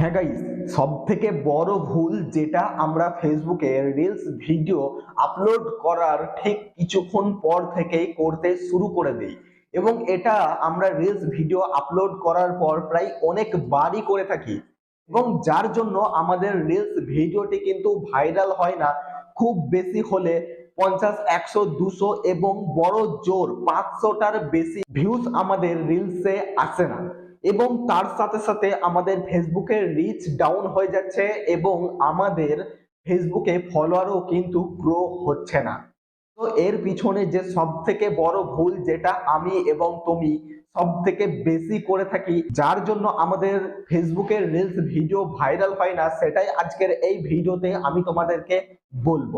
হ্যাঁ গাইস সব থেকে বড় ভুল যেটা আমরা ফেসবুকে রিলস ভিডিও আপলোড করার ঠিক কিছুক্ষণ পর থেকেই করতে শুরু করে দিই। এবং এটা আমরা রিলস ভিডিও আপলোড করার পর প্রায় অনেকবারই করে থাকি। এবং যার জন্য আমাদের রিলস ভিডিওটি কিন্তু ভাইরাল হয় না, খুব বেশি হলে পঞ্চাশ, একশো, দুশো এবং বড় জোর পাঁচশোটার বেশি ভিউজ আমাদের রিলসে আসে না। এবং তার সাথে সাথে আমাদের ফেসবুকের রিচ ডাউন হয়ে যাচ্ছে এবং আমাদের ফেসবুকে ফলোয়ারও কিন্তু গ্রো হচ্ছে না। তো এর পিছনে যে সব থেকে বড় ভুল যেটা আমি এবং তুমি সব থেকে বেশি করে থাকি, যার জন্য আমাদের ফেসবুকের রিলস ভিডিও ভাইরাল হয় না, সেটাই আজকের এই ভিডিওতে আমি তোমাদেরকে বলব।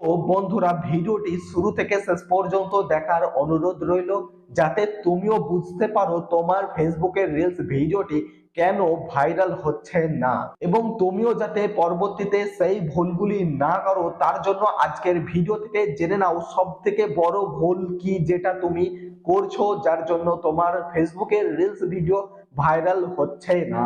তো বন্ধুরা, ভিডিওটি শুরু থেকে শেষ পর্যন্ত দেখার অনুরোধ রইল, যাতে তুমিও বুঝতে পারো তোমার ফেসবুকের রিলস ভিডিওটি কেন ভাইরাল হচ্ছে না। এবং তুমিও যাতে পরবর্তীতে সেই ভুলগুলি না করো, তার জন্য আজকের ভিডিও থেকে জেনে নাও সব থেকে বড় ভুল কি যেটা তুমি করছ, যার জন্য তোমার ফেসবুকের রিলস ভিডিও ভাইরাল হচ্ছে না।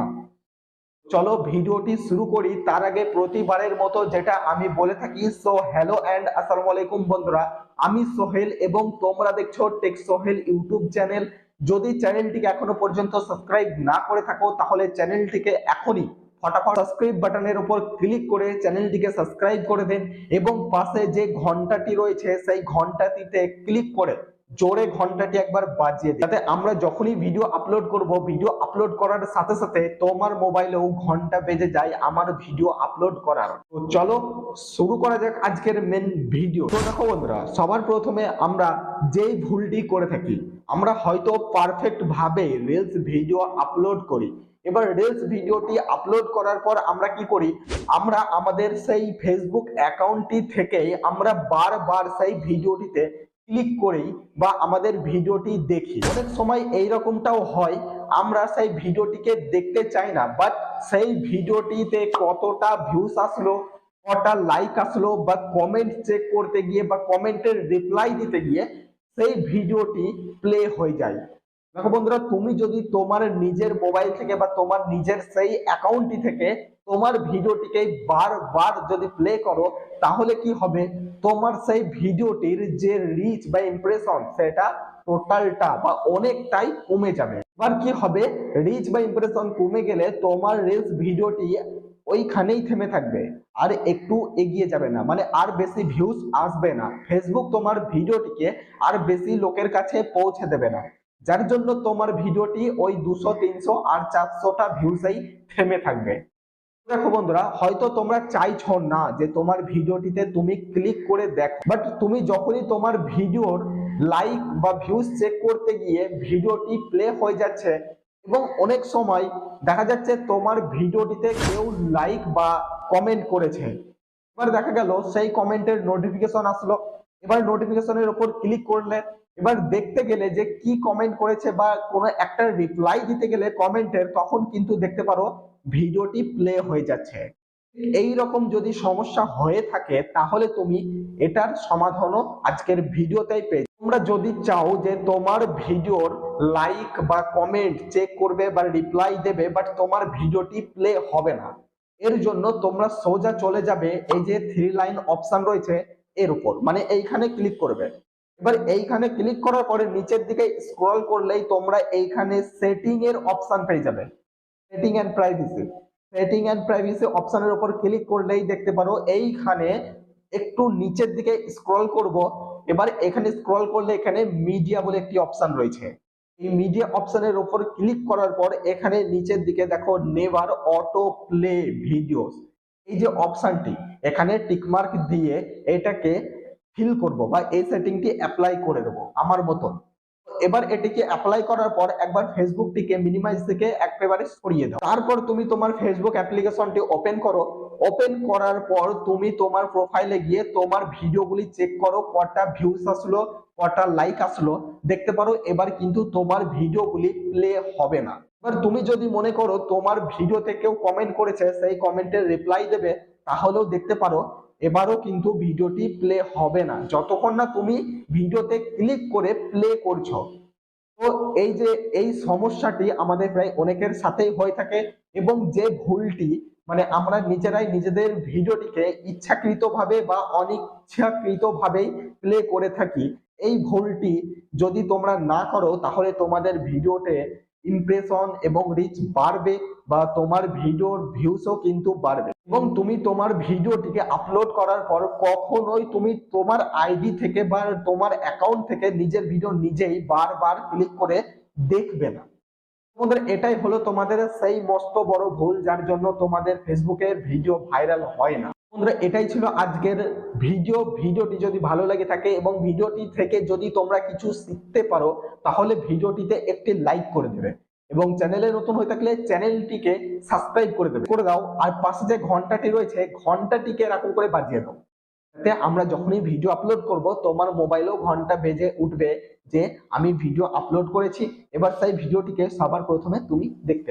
চলো ভিডিওটি শুরু করি। তার আগে প্রতিবারের মতো যেটা আমি বলে থাকি সো হ্যালো অ্যান্ড আসসালামু আলাইকুম বন্ধুরা। আমি সোহেল এবং তোমরা দেখছ টেক সোহেল ইউটিউব চ্যানেল যদি চ্যানেলটিকে এখনও পর্যন্ত সাবস্ক্রাইব না করে থাকো, তাহলে চ্যানেলটিকে এখনই ফটাফট সাবস্ক্রাইব বাটনের উপর ক্লিক করে চ্যানেলটিকে সাবস্ক্রাইব করে দেন এবং পাশে যে ঘন্টাটি রয়েছে, সেই ঘন্টাটিতে ক্লিক করে জোরে ঘন্টাটি একবার বাজিয়ে দিই যাতে আমরা যখনই ভিডিও আপলোড করব ভিডিও আপলোড করার সাথে সাথে তোমার মোবাইলেও ঘণ্টা বেজে যায় আমার ভিডিও আপলোড করার। তো চলো শুরু করা যাক আজকের মেন ভিডিও তো দেখো বন্ধুরা, সবার প্রথমে আমরা যেই ভুলটি করে থাকি, আমরা হয়তো পারফেক্ট ভাবে রিলস ভিডিও আপলোড করি। এবার রিলস ভিডিওটি আপলোড করার পর আমরা কি করি? আমরা আমাদের সেই ফেসবুক অ্যাকাউন্টটি থেকে আমরা বারবার সেই ভিডিওটিতে ক্লিক করেই বা আমাদের ভিডিওটি দেখি। অনেক সময় এই রকমটাও হয়, আমরা সেই ভিডিওটিকে দেখতে চাই না বাট সেই ভিডিওটিতে কতটা ভিউস আসলো, কটা লাইক আসলো, বা কমেন্ট চেক করতে গিয়ে বা কমেন্টের রিপ্লাই দিতে গিয়ে সেই ভিডিওটি প্লে হয়ে যায়। দেখো বন্ধুরা, তুমি যদি তোমার নিজের মোবাইল থেকে বা তোমার নিজের সেই অ্যাকাউন্টটি থেকে তোমার ভিডিওটিকে বারবার যদি প্লে করো, তাহলে কি হবে? তোমার সেই ভিডিওটির যে রিচ বা ইমপ্রেশন সেটা টোটালটা বা অনেকটাই কমে যাবে। এবার কি হবে? রিচ বা ইমপ্রেশন কমে গেলে তোমার রিলস ভিডিওটি ওইখানেই থেমে থাকবে। আর একটু এগিয়ে যাবে না মানে আর বেশি ভিউজ আসবে না। ফেসবুক তোমার ভিডিওটিকে আর বেশি লোকের কাছে পৌঁছে দেবে না। যার জন্য তোমার ভিডিওটি ওই দুশো, তিনশো আর চারশোটা ভিউজেই থেমে থাকবে। দেখো বন্ধুরা, হয়তো তোমরা চাইছো না যে তোমার ভিডিওটিতে তুমি ক্লিক করে দেখো, বাট তুমি যখনই তোমার ভিডিওর লাইক বা ভিউজ চেক করতে গিয়ে ভিডিওটি প্লে হয়ে যাচ্ছে এবং অনেক সময় দেখা যাচ্ছে তোমার ভিডিওটিতে কেউ লাইক বা কমেন্ট করেছে। এবার দেখা গেল, সেই কমেন্টের নোটিফিকেশন আসলো এবার নোটিফিকেশনের উপর ক্লিক করলে, এবার দেখতে গেলে যে কি কমেন্ট করেছে বা কোনো একটা রিপ্লাই দিতে গেলে কমেন্টের তখন কিন্তু দেখতে পারো ভিডিওটি প্লে হয়ে যাচ্ছে। এই রকম যদি সমস্যা হয়ে থাকে, তাহলে তুমি এটার সমাধানও আজকের ভিডিওতেই পেয়ে তোমরা যদি চাও যে তোমার ভিডিওর লাইক বা কমেন্ট চেক করবে বা রিপ্লাই দেবে বাট তোমার ভিডিওটি প্লে হবে না, এর জন্য তোমরা সোজা চলে যাবে। এই যে থ্রি লাইন অপশন রয়েছে এর উপর মানে এইখানে ক্লিক করবে। এবার এইখানে ক্লিক করার পরে নিচের দিকে স্ক্রল করলেই তোমরা এইখানে সেটিং এর অপশন পেয়ে যাবে। Setting and privacy setting and privacy অপশনের উপর ক্লিক করলেই দেখতে পারো এইখানে একটু নিচের দিকে স্ক্রল করব। এবার এখানে স্ক্রল করলে এখানে মিডিয়া বলে একটি অপশন রয়েছে। এই মিডিয়া অপশনের উপর ক্লিক করার পর এখানে নিচের দিকে দেখো নেভার অটো প্লে ভিডিওস এই যে অপশনটি এখানে টিকমার্ক দিয়ে এটাকে ফিল করব বা এই সেটিংটি অ্যাপ্লাই করে দেবো, আমার মতন। এবার এটিকে অ্যাপ্লাই করার পর একবার ফেসবুকটিকে মিনিমাইজ থেকে একেবারে সরিয়ে দাও। তারপর তুমি তোমার ফেসবুক অ্যাপ্লিকেশনটি ওপেন করো। ওপেন করার পর তুমি তোমার প্রোফাইলে গিয়ে তোমার ভিডিওগুলি চেক করো, কটা ভিউস আসলো, কটা লাইক আসলো। দেখতে পারো এবার কিন্তু তোমার ভিডিওগুলি প্লে হবে না। এবার তুমি যদি মনে করো তোমার ভিডিওতে কেউ কমেন্ট করেছে, সেই কমেন্টের রিপ্লাই দেবে। তাহলেও দেখতে পারো, এবারও কিন্তু ভিডিওটি প্লে হবে না। যতক্ষণ না তুমি ভিডিওতে ক্লিক করে প্লে করছ। তো এই যে, এই সমস্যাটি আমাদের প্রায় অনেকের সাথেই হয়ে থাকে এবং যে ভুলটি মানে আমরা নিজেরাই নিজেদের ভিডিওটিকে ইচ্ছাকৃতভাবে বা অনিচ্ছাকৃতভাবেই প্লে করে থাকি, এই ভুলটি যদি তোমরা না করো, তাহলে তোমাদের ভিডিওতে ইমপ্রেশন এবং রিচ বাড়বে বা তোমার ভিডিওর ভিউসও কিন্তু বাড়বে। এবং তুমি তোমার ভিডিওটিকে আপলোড করার পর কখনোই তুমি তোমার আইডি থেকে বা তোমার অ্যাকাউন্ট থেকে নিজের ভিডিও নিজেই বারবার ক্লিক করে দেখবে না। তোমাদের এটাই হলো তোমাদের সেই মস্ত বড় ভুল যার জন্য তোমাদের ফেসবুকে ভিডিও ভাইরাল হয় না। বন্ধুরা, এটাই ছিল আজকের ভিডিও। ভিডিওটি যদি ভালো লাগে থাকে এবং ভিডিওটি থেকে যদি তোমরা কিছু শিখতে পারো, তাহলে ভিডিওটিতে একটি লাইক করে দেবে এবং চ্যানেলে নতুন হয়ে থাকলে চ্যানেলটিকে সাবস্ক্রাইব করে দেবে। করে দাও, আর পাশে যে ঘন্টাটি রয়েছে, ঘন্টাটিকে এরকম করে বাজিয়ে দাও। যাতে আমরা যখনই ভিডিও আপলোড করব, তোমার মোবাইলেও ঘণ্টা বেজে উঠবে যে, আমি ভিডিও আপলোড করেছি, এবার সেই ভিডিওটিকে সবার প্রথমে তুমি দেখতে পাবে